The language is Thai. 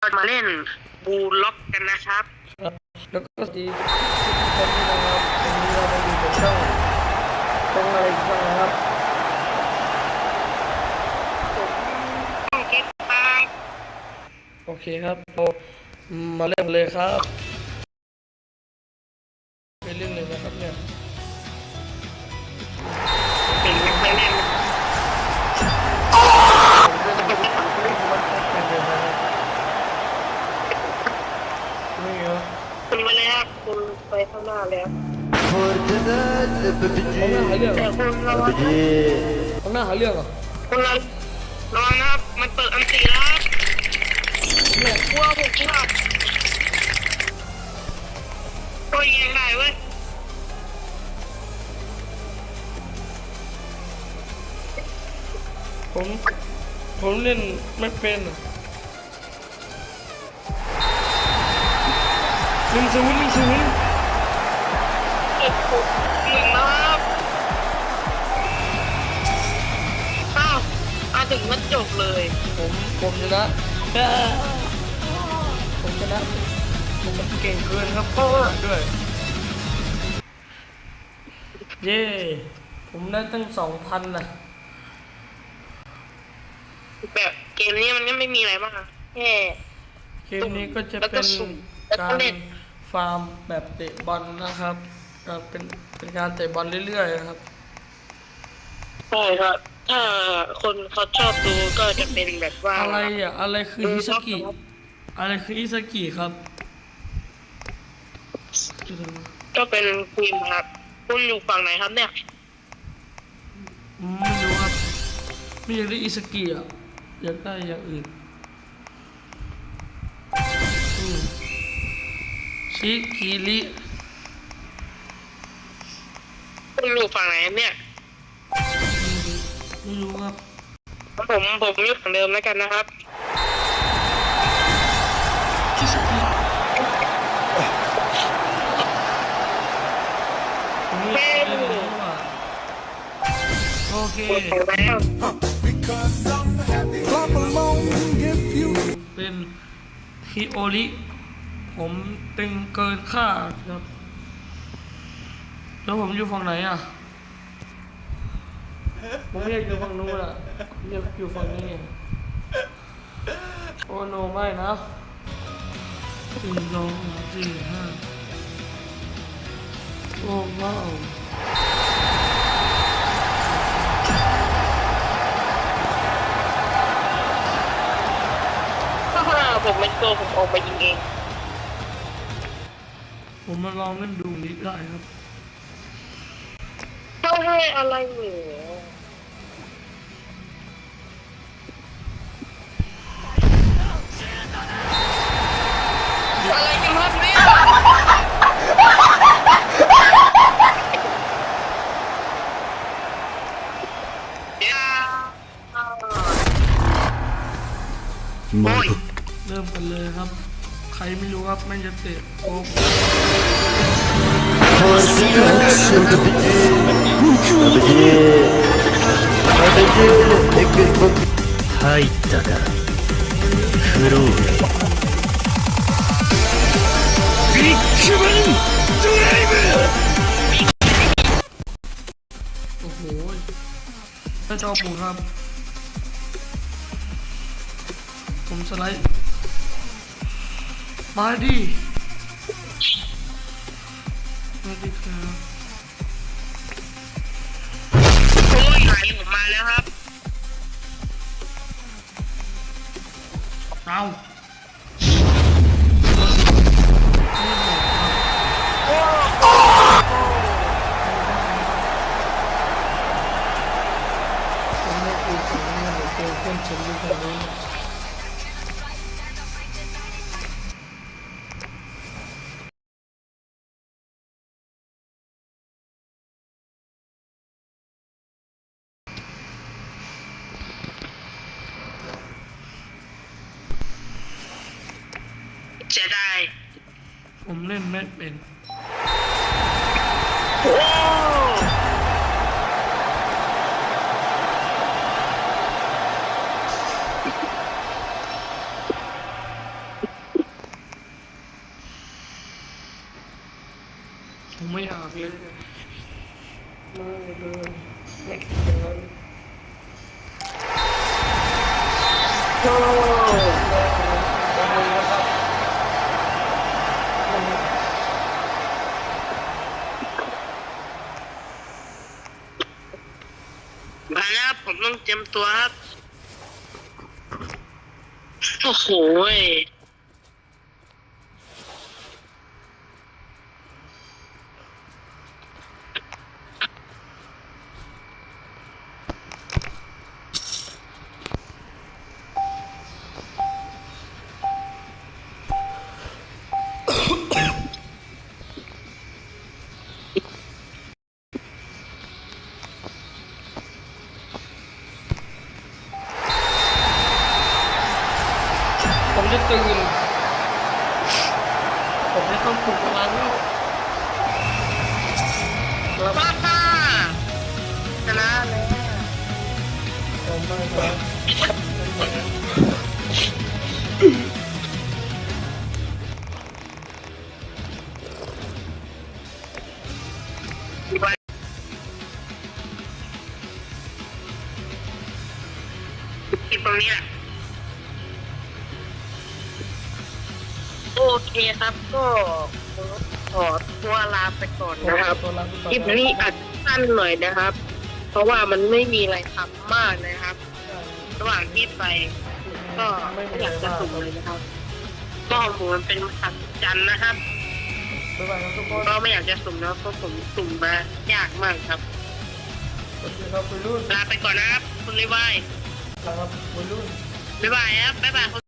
เรามาเล่นบูล็อกกันนะครับครับแล้วก็สวัสดีทุกคนด้วยนะครับวันนี้เรามาอยู่กับช่องช่องอะไรอีกช่องนะครับต้องเก็บปากโอเคครับเรามาเริ่มเลยครับ ข้างหน้าหาเรื่องแต่ข้างหน้าหาเรื่องเหรอคุณเราระวังนะครับมันเปิดอันตีแล้วครับเนี่ยกลัวผมกลัวก็ยิงได้เว้ยผมผมเล่นไม่เป็นอะหนึ่งศูนย์หนึ่งศูนย์เก็บหกหนึ่งนะค ถึงมันจบเลย ผมผมชนะผมชนะผมมันเก่งเกินครับพ่อด้วย เย้ ผมได้ตั้งสองพันนะแบบเกมนี้มันก็ไม่มีอะไรมากแค่ เกมนี้ก็จะแล้วก็เป็นสุ่มแล้วก็การเล่น ฟาร์มแบบเตะบอลนะครับก็เป็นเป็นการเตะบอลเรื่อยๆนะครับ ใช่ครับ ถ้าคนเขาชอบดูก็จะเป็นแบบว่าอะไรอะอะไรคือเอออิสกิครับอะไรคืออิสกิครับ ก็เป็นทีมครับ คุณอยู่ฝั่งไหนครับเนี่ยอืมไม่รู้ครับไม่อยากได้อิสกิอะอยากได้อย่างอื่นอืมชิคิริคุณอยู่ฝั่งไหนครับเนี่ย ไม่รู้ครับ ผมผมอยู่ฝั่งเดิมแล้วกันนะครับอิสกิผมไม่อยากเล่นเลยว่ะโอเค หมดไปแล้ว Clap along if you เป็นฮิโอริผมตึงเกินคาดครับ แล้วผมอยู่ฝั่งไหนอะผ มไม่อยากอยู่ฝั่งนู้นอะผมอยากอยู่ฝั่งนี้ โอ้โนไม่นะหนึ่งสองสามสี่ห้าโอ้ว้าวผมเป็นตัวผมออกไปยิงเอง ผมมาลองเล่นดูนิดได้ครับเขาให้อะไรเหนือ ใครไม่รู้ครับไม่จะเตะโอ้ 入ったかフロービッグバンドライブ โอ้โหถ้าจอปูครับ ผมสไลด์ มาดิมาดิครับโอ้ยไหลผมมาแล้วครับ เอาผมไม่คุยกับเนี่ยเจอเพื่อนฉัน จะได้ผมเล่นไม่เป็น โอ้ผมไม่อยากเล่นไม่เลยไม่เลยโอ เตรียมตัวครับ โอ้โห ผมจะตื่น ผมไม่ต้องปลุกมันแล้วป้าป้าชนะแล้วผมไม่ครับไว้คลิปตรงนี้ เคครับก็ขอตัวลาไปก่อนนะครับตัวรับคลิปนี้อัดสั้นหน่อยนะครับ เพราะว่ามันไม่มีอะไรทำมากนะครับ ระหว่างที่ไปก็ไม่อยากจะสุ่มเลยนะครับก็หมูมันเป็นมหัศจรรย์นะครับบ๊ายบายครับทุกคนก็ไม่อยากจะสุ่มนะเพราะผมสุ่มมายากมากครับสวัสดีครับคุณรุ่นลาไปก่อนนะครับ คุณลิวายครับคุณรุ่นบ๊ายบายครับบ๊ายบาย